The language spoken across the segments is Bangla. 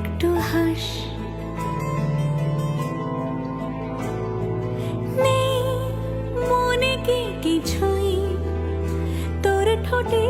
একটু হাস। নেই মনে কি কিছুই? তোর ঠোঁটে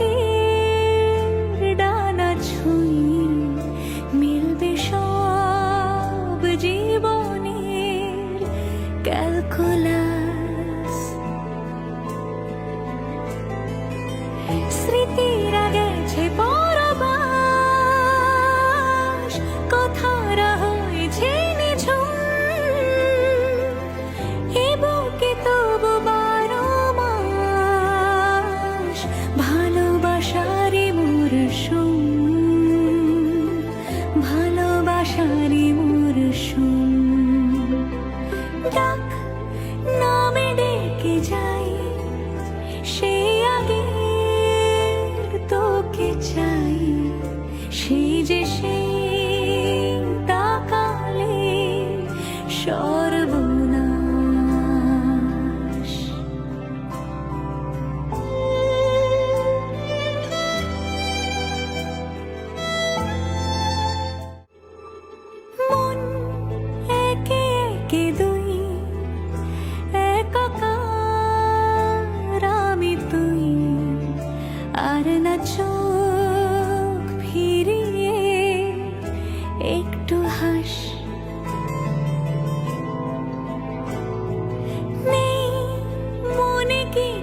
রাতের ডানা ছুঁই মিলবে সব জীবনের ক্যালকুলা 呀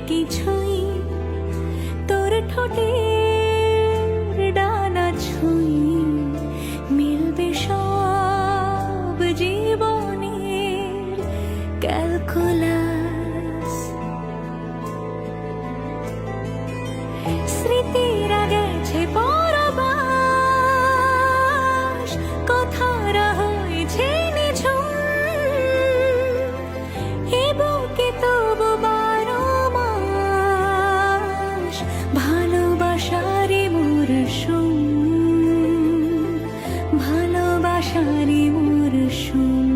কিছুই তোর ঠোঁটে সারি মরশুম